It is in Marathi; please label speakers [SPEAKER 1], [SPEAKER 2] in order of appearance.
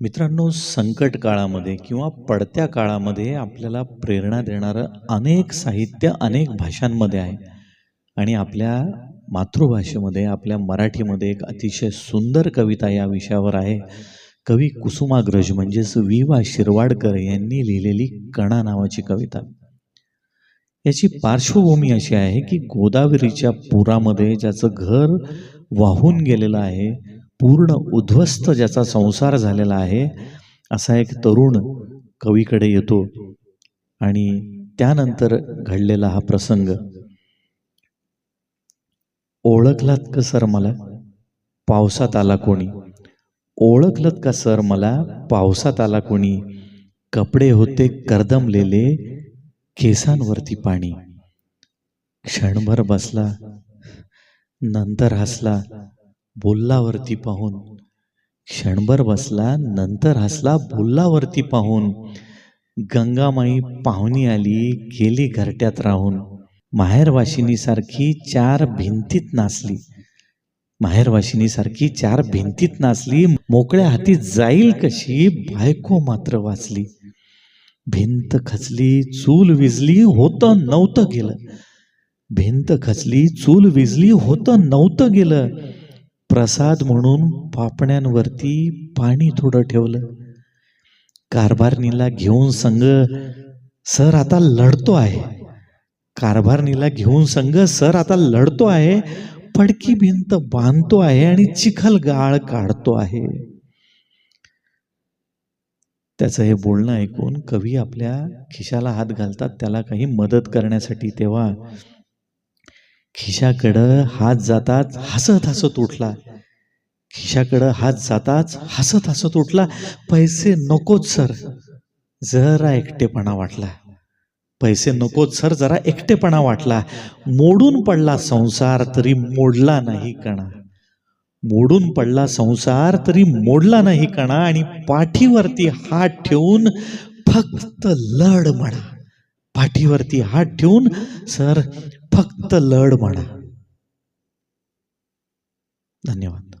[SPEAKER 1] मित्रांनो संकट काळामध्ये किंवा पडत्या काळामध्ये आपल्याला प्रेरणा देणारं अनेक साहित्य अनेक भाषांमध्ये आहे. आणि आपल्या मातृभाषेमध्ये आपल्या मराठीमध्ये एक अतिशय सुंदर कविता या विषयावर आहे. कवी कुसुमाग्रज म्हणजेच वि वा शिरवाडकर यांनी लिहिलेली कणा नावाची कविता. याची पार्श्वभूमी अशी आहे की गोदावरीच्या पुरामध्ये ज्याचं घर वाहून गेलेलं आहे पूर्ण उद्ध्वस्त ज्याचा संसार झालेला आहे असा एक तरुण कवीकडे येतो आणि त्यानंतर घडलेला हा प्रसंग. ओळखलात का सर मला? पावसात आला कोणी? ओळखलत का सर मला? पावसात आला कोणी? कपडे होते करदमलेले केसांवरती पाणी. क्षणभर बसला नंतर हसला बोललावरती पाहून. क्षणभर बसला नंतर हसला बोललावरती पाहून. गंगामाई पाहुणी आली गेली घरट्यात राहून. माहेरवाशिनीसारखी चार भिंतीत नाचली. माहेरवाशिनीसारखी चार भिंतीत नाचली. मोकळ्या हाती जाईल कशी बायको मात्र वाचली. भिंत खचली चूल विजली होतं नव्हतं गेलं. भिंत खचली चूल विजली होतं नव्हतं गेलं. प्रसाद म्हणून पापण्यांवरती पाणी थोडं ठेवलं. कारभारणीला घेऊन संग सर आता लढतो आहे. कारभारणीला घेऊन संग सर आता लढतो आहे फडकी भिंत बांधतो आहे आणि चिखल गाळ काढतो आहे. त्याचं हे बोलणं ऐकून कवी आपल्या खिशाला हात घालतात त्याला काही मदत करण्यासाठी तेव्हा खिशाकडं हात जाताच हसत हसत उठला. खिशाकडं हात जाताच हसत हसत उठला. पैसे नकोच सर. जरा एकटेपणा वाटला. पैसे नकोच सर जरा एकटेपणा वाटला. मोडून पडला संसार तरी मोडला नाही कणा. मोडून पडला संसार तरी मोडला नाही कणा आणि पाठीवरती हात ठेवून फक्त लढ म्हणा. पाठीवरती हात ठेवून सर फक्त लढ म्हणा. धन्यवाद.